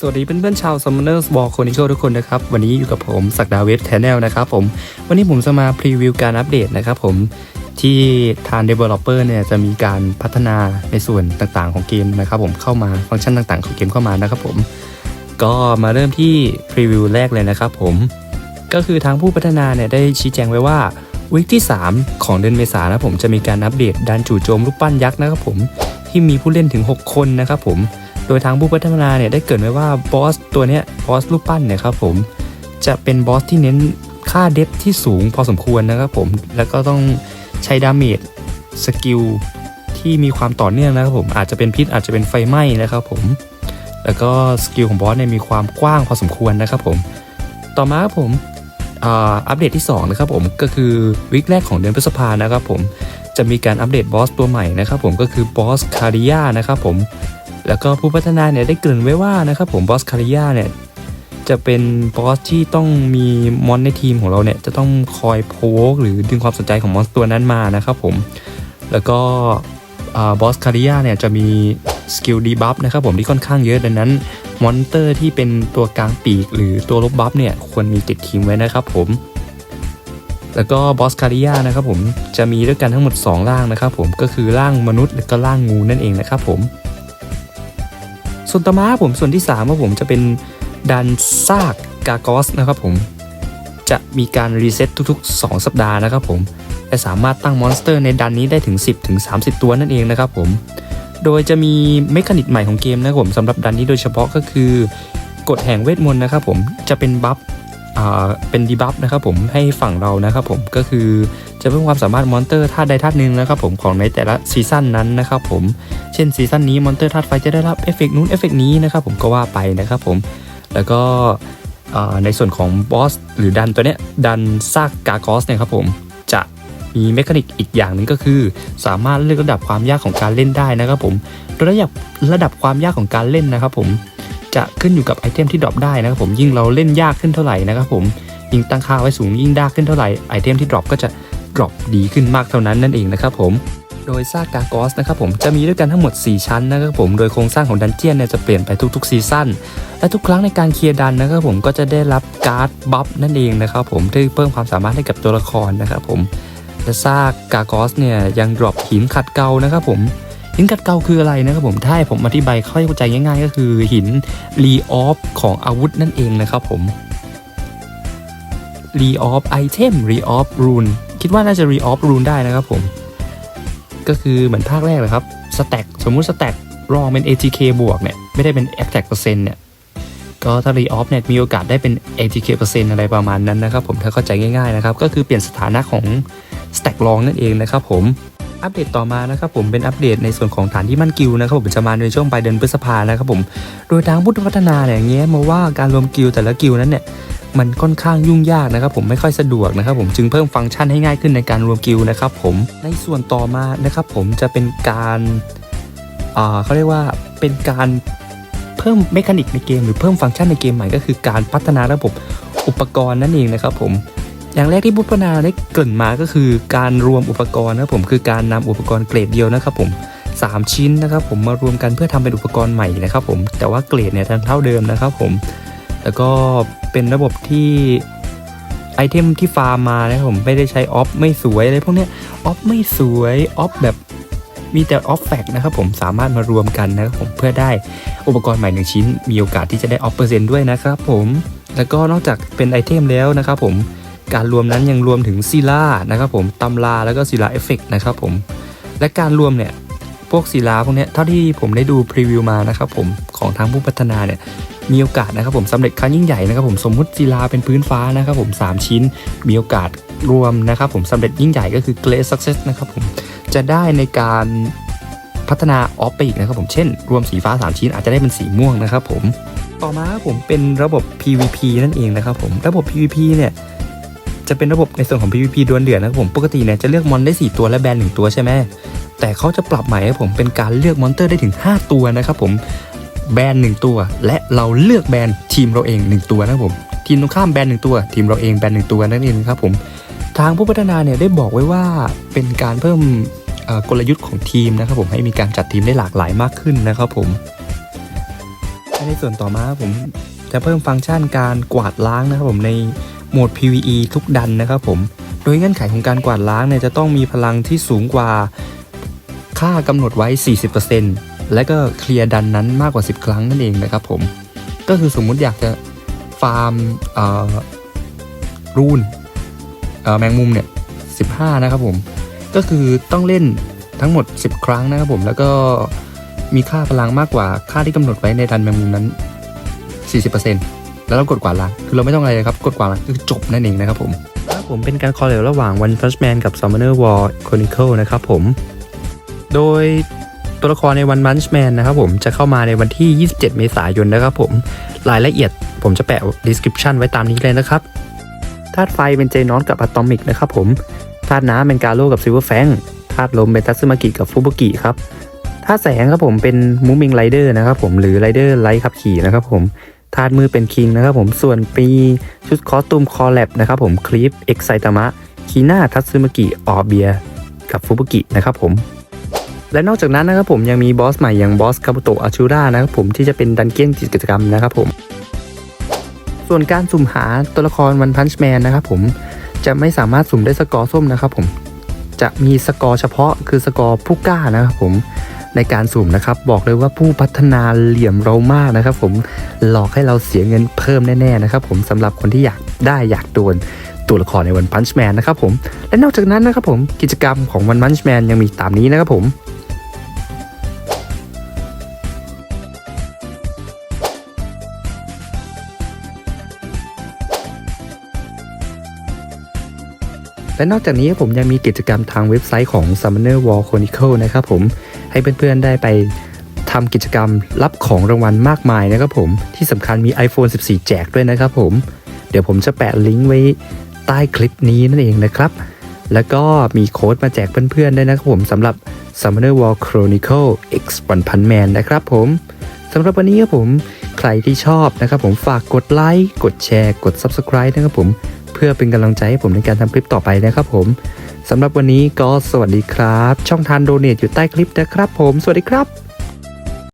สวัสดีเพื่อนๆชาว Summoners War Chronicle ทุกคนนะครับ วันนี้อยู่กับผมสักดาเว็บ Channel นะครับผม วันนี้ผมจะมาพรีวิวการอัปเดตนะครับผมที่ทาง Developer เนี่ยจะมีการพัฒนาในส่วนต่างๆของเกมนะครับผมเข้ามาฟังก์ชันต่างๆของเกมเข้ามานะครับผม ก็มาเริ่มที่พรีวิวแรกเลยนะครับผม ก็คือทางผู้พัฒนาเนี่ยได้ชี้แจงไว้ว่าวิกที่ 3 ของเดือนเมษายนนะผมจะมีการอัปเดตดันจู่โจมรูปปั้นยักษ์นะครับผมที่มีผู้เล่นถึง 6 คนนะครับผม โดยทางผู้พัฒนาเนี่ยได้เกิดไว้ว่าบอสตัวเนี้ยบอสรูปปั้นเนี่ยครับผมจะเป็นบอสที่เน้นค่าเดฟที่สูงพอสมควรนะครับผมแล้วก็ต้องใช้ดาเมจสกิลที่มีความต่อเนื่องนะครับผมอาจจะเป็นพิษอาจจะเป็นไฟไหม้นะครับผมแล้วก็สกิลของบอสเนี่ยมีความกว้างพอสมควรนะครับผมต่อมาครับผมอัปเดตที่2นะครับผมก็คือวิกแรกของเดือนพฤษภานะครับผมจะมีการอัปเดตบอสตัวใหม่นะครับผมก็คือบอสคาริยานะครับผม แล้วก็ผู้พัฒนาเนี่ยได้กริ่นไว้ว่านะครับผมบอสคาริยาเนี่ยจะเป็นบอสที่ต้องมีมอนในทีมของเราเนี่ยจะต้องคอยโพกหรือดึงความสนใจของมอนตัวนั้นมานะครับผม แล้วก็บอสคาริยาเนี่ยจะมีสกิลดีบัฟนะครับผมที่ค่อนข้างเยอะดังนั้นมอนเตอร์ที่เป็นตัวกลางปีกหรือตัวลบบัฟเนี่ยควรมีติดทีมไว้นะครับผมแล้วก็บอสคาริยานะครับผมจะมีด้วยกันทั้งหมด 2 ร่างนะครับผมก็คือร่างมนุษย์และก็ร่างงูนั่นเองนะครับผม นต่อมาผมส่วนที่3ครับผมจะเป็นดันซากกากอสนะครับผมจะมีการรีเซ็ตทุกๆ 2 สัปดาห์นะครับผมและสามารถตั้งมอนสเตอร์ในดันนี้ได้ถึง 10ถึง30 ตัวนั่นเองนะครับผม โดยจะมีเมคานิกใหม่ของเกมนะครับผมสำหรับดันนี้โดยเฉพาะก็คือกฎแห่งเวทมนต์นะครับผมจะเป็นบัฟเป็นดีบัฟนะครับผมให้ฝั่งเรานะครับผมก็คือ จะเพิ่มความสามารถมอนเตอร์ธาตุใดธาตุหนึ่งนะครับผมของในแต่ละซีซั่นนั้นนะครับผมเช่นซีซั่นนี้มอนเตอร์ธาตุไฟจะได้รับเอฟเฟกนู้นเอฟเฟกนี้นะครับผมก็ว่าไปนะครับผมแล้วก็ในส่วนของบอสหรือดันตัวเนี้ยดันซากกากอสเนี่ยครับผมจะมีเมคานิกอีกอย่างหนึ่งก็คือ สามารถเลือกระดับความยากของการเล่นได้นะครับผมระดับระดับความยากของการเล่นนะครับผมจะขึ้นอยู่กับไอเทมที่ดรอปได้นะครับผมยิ่งเราเล่นยากขึ้นเท่าไหร่นะครับผมยิ่งตั้งค่าไว้สูงยิ่งยากขึ้นเท่าไหร่ไอเทมที่ดรอปก็จะ ดรอปดีขึ้นมากเท่านั้นนั่นเองนะครับผมโดยซากกากอสนะครับผมจะมีด้วยกันทั้งหมด 4 ชั้นนะครับผมโดยโครงสร้างของดันเจียนเนี่ยจะเปลี่ยนไปทุกๆซีซั่นและทุกครั้งในการเคลียร์ดันนะครับผมก็จะได้รับการ์ดบัฟนั่นเองนะครับผมที่เพิ่มความสามารถให้กับตัวละครนะครับผมและซากกากอสเนี่ยยังดรอปหินขัดเกลานะครับผมหินขัดเกลาคืออะไรนะครับผมถ้าให้ผมอธิบายเข้าใจง่ายๆ ก็คือหินรีออฟของอาวุธนั่นเองนะครับผมรีออฟไอเทมรีออฟรูน คิดว่าน่าจะรีออฟรูนได้นะครับผม ก็คือเหมือนภาคแรกเลยครับสแต็กสมมุติสแต็กรองเป็น ATK บวกเนี่ย ไม่ได้เป็น Attack เปอร์เซ็นต์เนี่ย ก็ถ้ารีออฟเนี่ยมีโอกาสได้เป็น ATK เปอร์เซ็นต์อะไรประมาณนั้นนะครับผมถ้าเข้าใจง่ายๆนะครับ ก็คือเปลี่ยนสถานะของสแต็กรองนั่นเองนะครับผมอัปเดตต่อมานะครับผมเป็นอัปเดตในส่วนของฐานที่มั่นกิลนะครับผมจะมาในช่วงปลายเดือนพฤษภานะครับผมโดยทางพุทธพัฒนาเนี่ยแง้มมาว่าการรวมกิลแต่ละกิลนั้นเนี่ย มันค่อนข้างยุ่งยากนะครับผมไม่ค่อยสะดวกนะครับผมจึงเพิ่มฟังก์ชันให้ง่ายขึ้นในการรวมกิลนะครับผมในส่วนต่อมานะครับผมจะเป็นการเขาเรียกว่าเป็นการเพิ่มเมคานิกในเกม หรือเพิ่มฟังก์ชันในเกมใหม่ก็คือการพัฒนาระบบอุปกรณ์นั่นเองนะครับผมอย่างแรกที่พัฒนาได้เกริ่นมาก็คือการรวมอุปกรณ์นะครับผมคือการนำอุปกรณ์เกรดเดียวนะครับผม3 ชิ้นนะครับผมมารวมกันเพื่อทำเป็นอุปกรณ์ใหม่นะครับผมแต่ว่าเกรดเนี่ยเท่าเดิมนะครับผม แล้วก็เป็นระบบที่ไอเทมที่ฟาร์มมานะครับผมไม่ได้ใช้ออฟไม่สวยอะไรพวกเนี้ยออฟไม่สวยออฟแบบมีแต่ออฟแฟกนะครับผมสามารถมารวมกันนะครับผมเพื่อได้อุปกรณ์ใหม่หนึ่งชิ้น มีโอกาสที่จะได้ออฟเปอร์เซ็นต์ด้วยนะครับผมแล้วก็นอกจากเป็นไอเทมแล้วนะครับผมการรวมนั้นยังรวมถึงซีล่านะครับผมตำราแล้วก็ซีล่าเอฟเฟกนะครับผมและการรวมเนี่ยพวกศิลาพวกนี้เท่าที่ผมได้ดูพรีวิวมานะครับผมของทางผู้พัฒนาเนี่ย มีโอกาสนะครับผมสำเร็จครั้งยิ่งใหญ่นะครับผมสมมุติศิลาเป็นพื้นฟ้านะครับผม 3 ชิ้น มีโอกาสรวมนะครับผมสำเร็จยิ่งใหญ่ก็คือ Great Success นะครับผมจะได้ในการพัฒนาออฟไปอีกนะครับผมเช่น รวมสีฟ้า 3 ชิ้นอาจจะได้เป็นสีม่วงนะครับผมต่อมาผมเป็นระบบ PVP นั่นเองนะครับผมระบบ PVP เนี่ยจะเป็นระบบในส่วนของ PVP ดวลเดือดนะครับผมปกติเนี่ยจะเลือกมอนได้ 4 ตัวและแบนหนึ่งตัวใช่ไหมแต่เขาจะปรับใหม่ให้ผมเป็นการเลือกมอนเตอร์ได้ถึง 5 ตัวนะครับผม แบรนด์หนึ่งตัว และเราเลือกแบรนด์ทีมเราเอง1ตัวนะครับผมทีมตรงข้ามแบรนด์หนึ่งตัว ทีมเราเองแบรนด์หนึ่งตัวนั่นเองครับผมทางผู้พัฒนาเนี่ยได้บอกไว้ว่าเป็นการเพิ่มกลยุทธ์ของทีมนะครับผมให้มีการจัดทีมได้หลากหลายมากขึ้นนะครับผมในส่วนต่อมาผมจะเพิ่มฟังก์ชันการกวาดล้างนะครับผมในโหมด PVE ทุกดันนะครับผมโดยเงื่อนไขของการกวาดล้างเนี่ยจะต้องมีพลังที่สูงกว่าค่ากำหนดไว้ 40% และก็เคลียร์ดันนั้นมากกว่า 10 ครั้งนั่นเองนะครับผม ก็คือสมมุติอยากจะฟาร์มเอ่อรูนแมงมุมเนี่ย 15 นะครับผม ก็คือต้องเล่นทั้งหมด 10 ครั้งนะครับผม แล้วก็มีค่าพลังมากกว่าค่าที่กำหนดไว้ในดันแมงมุมนั้น 40%แล้วเรากดกวาดล้างคือเราไม่ต้องอะไรเลยครับ กดกวาดล้างคือจบนั่นเองนะครับผมครับผมเป็นการคอลเลระหว่าง One Punch Man กับ Summoner War Chronicle นะครับผม โดย ตัวละครใน One Punch Man นะครับผมจะเข้ามาในวันที่ 27 เมษายนนะครับผมรายละเอียดผมจะแปะ description ไว้ตามนี้เลยนะครับธาตุไฟเป็นเจนอนกับอะตอมิกนะครับผมธาตุน้ำเป็นกาโร่กับซิลเวอร์แฟงธาตุลมเป็นทัตสึมากิกับฟูบุกิครับธาตุแสงครับผมเป็นมูมิงไรเดอร์นะครับผมหรือไรเดอร์ไลท์ขับขี่นะครับผมธาตุมือเป็นคิงนะครับผมส่วนปีชุดคอสตูมคอลแลบนะครับผมคลิปเอ็กไซตามะคีน่าทัตสึมากิออเบียกับฟูบุกินะครับผม และนอกจากนั้นนะครับผมยังมีบอสใหม่อย่างบอสคาบุโตะอาชูรานะครับผมที่จะเป็นดันเจี้ยนกิจกรรมนะครับผม ส่วนการสุ่มหาตัวละครวันพันช์แมนนะครับผมจะไม่สามารถสุ่มได้สกอร์ส้มนะครับผมจะมีสกอร์เฉพาะคือสกอร์ผู้กล้านะครับผมในการสุ่มนะครับ บอกเลยว่าผู้พัฒนาเหลี่ยมเรามากนะครับ ผมหลอกให้เราเสียเงินเพิ่มแน่ๆนะครับ ผมสำหรับคนที่อยากได้อยากโดนตัวละครในวันพันช์แมนนะครับผมและนอกจากนั้นนะครับผมกิจกรรมของวันพันช์แมนยังมีตามนี้นะครับผม และนอกจากนี้ผมยังมีกิจกรรมทางเว็บไซต์ของ Summoner War Chronicle นะครับผมให้เพื่อนๆได้ไปทำกิจกรรมรับของรางวัลมากมายนะครับผมที่สำคัญมี iPhone 14 แจกด้วยนะครับผม เดี๋ยวผมจะแปะลิงก์ไว้ใต้คลิปนี้นั่นเองนะครับ แล้วก็มีโค้ดมาแจกเพื่อนๆด้วยนะครับผมสำหรับ Summoner War Chronicle X 1000 Man นะครับผมสำหรับวันนี้ครับผมใครที่ชอบนะครับผมฝากกดไลค์กดแชร์กด Subscribe นะครับผม เพื่อเป็นกำลังใจให้ผมในการทำคลิปต่อไปนะครับผมสำหรับวันนี้ก็สวัสดีครับ ช่องทางโดเนทอยู่ใต้คลิปนะครับผม สวัสดีครับ